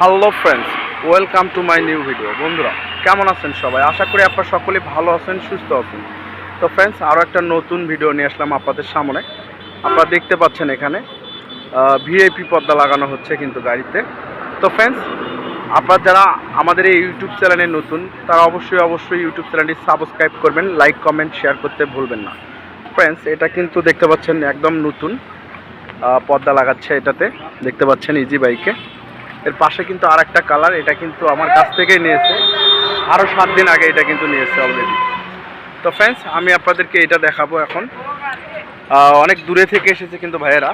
Hello friends welcome to my new video বন্ধুরা, কেমন আছেন সবাই? আশা করি আপনারা সকলে ভালো আছেন, সুস্থ আছেন। তো ফ্রেন্ডস আরও একটা নতুন ভিডিও নিয়ে আসলাম আপনাদের সামনে। আপনারা দেখতে পাচ্ছেন এখানে ভিআইপি পর্দা লাগানো হচ্ছে কিন্তু গাড়িতে। তো ফ্রেন্ডস আপনারা যারা আমাদের এই ইউটিউব চ্যানেলে নতুন, তারা অবশ্যই অবশ্যই ইউটিউব চ্যানেলটি সাবস্ক্রাইব করবেন লাইক কমেন্ট শেয়ার করতে ভুলবেন না। ফ্রেন্ডস এটা কিন্তু দেখতে পাচ্ছেন একদম নতুন পর্দা লাগাচ্ছে এটাতে। দেখতে পাচ্ছেন ইজি বাইকে এর পাশে কিন্তু আর একটা কালার এটা কিন্তু আমার কাছ থেকেই নিয়েছে। আরও সাত দিন আগে এটা কিন্তু নিয়েছে অলরেডি তো ফ্রেন্ডস আমি আপনাদেরকে এটা দেখাবো এখন। অনেক দূরে থেকে এসেছে কিন্তু ভাইয়েরা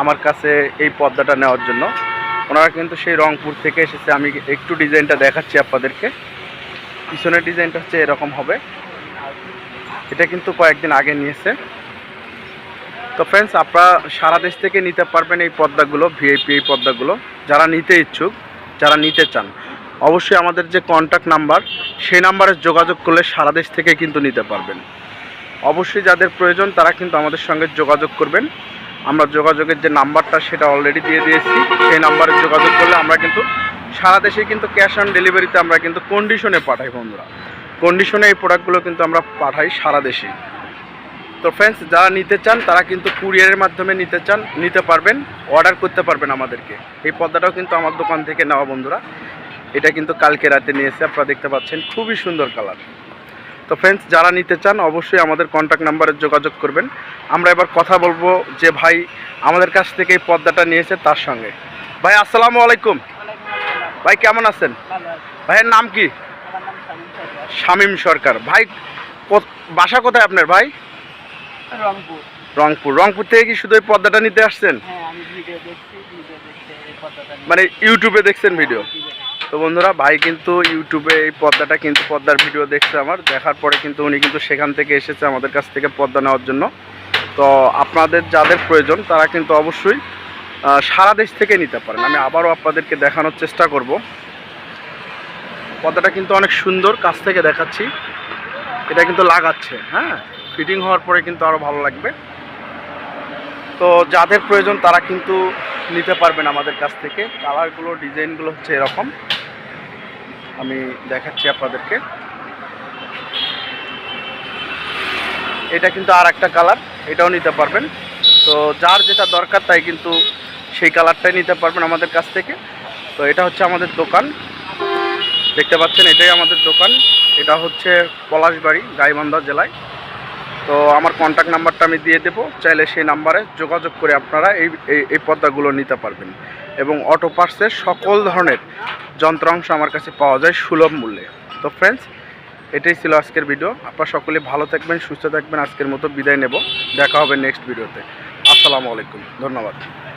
আমার কাছে এই পর্দাটা নেওয়ার জন্য। ওনারা কিন্তু সেই রংপুর থেকে এসেছে। আমি একটু ডিজাইনটা দেখাচ্ছি আপনাদেরকে। পিছনের ডিজাইনটা হচ্ছে এরকম হবে। এটা কিন্তু কয়েকদিন আগে নিয়েছে। তো ফ্রেন্ডস আপনারা সারা দেশ থেকে নিতে পারবেন এই পর্দাগুলো ভিআইপি এই পর্দাগুলো। যারা নিতে ইচ্ছুক, যারা নিতে চান, অবশ্যই আমাদের যে কন্ট্যাক্ট নাম্বার সেই নাম্বারে যোগাযোগ করলে সারা দেশ থেকে কিন্তু নিতে পারবেন। অবশ্যই যাদের প্রয়োজন, তারা কিন্তু আমাদের সঙ্গে যোগাযোগ করবেন। আমরা যোগাযোগের যে নাম্বারটা সেটা অলরেডি দিয়ে দিয়েছি। সেই নাম্বারে যোগাযোগ করলে আমরা কিন্তু সারা দেশে কিন্তু ক্যাশ অন ডেলিভারিতে আমরা কিন্তু কন্ডিশনে পাঠাই বন্ধুরা। কন্ডিশনে এই প্রোডাক্টগুলো কিন্তু আমরা পাঠাই সারা দেশে তো ফ্রেন্ডস যারা নিতে চান, তারা কিন্তু কুরিয়ারের মাধ্যমে নিতে চান, নিতে পারবেন অর্ডার করতে পারবেন আমাদেরকে। এই পর্দাটাও কিন্তু আমার দোকান থেকে নেওয়া, বন্ধুরা। এটা কিন্তু কালকে রাতে নিয়েছে আপনারা দেখতে পাচ্ছেন, খুবই সুন্দর কালার তো ফ্রেন্ডস যারা নিতে চান, অবশ্যই আমাদের কন্ট্যাক্ট নাম্বারে যোগাযোগ করবেন। আমরা এবার কথা বলব যে ভাই আমাদের কাছ থেকে এই পর্দাটা নিয়েছে তার সঙ্গে। ভাই, আসসালামু আলাইকুম। ভাই, কেমন আছেন? ভাইয়ের নাম কি? শামীম সরকার। ভাই বাসা কোথায় আপনার, ভাই? রংপুর। রংপুর। রংপুর থেকে কি শুধু এই পর্দাটা নিতে আসছেন? হ্যাঁ মানে ইউটিউবে দেখছেন ভিডিও ভিডিও তো বন্ধুরা ভাই কিন্তু ইউটিউবে এই পর্দাটা কিন্তু পদ্মার ভিডিও দেখছে আমার। দেখার পরে কিন্তু উনি কিন্তু সেখান থেকে এসেছে আমাদের কাছ থেকে পর্দা নেওয়ার জন্য। তো আপনাদের যাদের প্রয়োজন তারা কিন্তু অবশ্যই সারা দেশ থেকে নিতে পারেন। আমি আবারও আপনাদেরকে দেখানোর চেষ্টা করব। পর্দাটা কিন্তু অনেক সুন্দর কাছ থেকে দেখাচ্ছি। এটা কিন্তু লাগাচ্ছে হ্যাঁ? ফিটিং হওয়ার পরে কিন্তু আরও ভালো লাগবে। তো যাদের প্রয়োজন তারা কিন্তু নিতে পারবেন আমাদের কাছ থেকে। কালারগুলো, ডিজাইনগুলো হচ্ছে এরকম। আমি দেখাচ্ছি আপনাদেরকে। এটা কিন্তু আর একটা কালার, এটাও নিতে পারবেন। তো যার যেটা দরকার তাই কিন্তু সেই কালারটাই নিতে পারবেন আমাদের কাছ থেকে। তো এটা হচ্ছে আমাদের দোকান। দেখতে পাচ্ছেন এটাই আমাদের দোকান। এটা হচ্ছে পলাশবাড়ি, গাইবান্ধা জেলায়। তো আমার কন্ট্যাক্ট নাম্বারটা আমি দিয়ে দেবো। চাইলে সেই নাম্বারে যোগাযোগ করে আপনারা এই, এই- পদ্মাগুলো নিতে পারবেন। এবং অটো পার্সের সকল ধরনের যন্ত্রাংশ আমার কাছে পাওয়া যায় সুলভ মূল্যে। তো ফ্রেন্ডস এটাই ছিল আজকের ভিডিও আপনারা সকলে ভালো থাকবেন, সুস্থ থাকবেন। আজকের মতো বিদায় নেব। দেখা হবে নেক্সট ভিডিওতে আসসালামু আলাইকুম। ধন্যবাদ।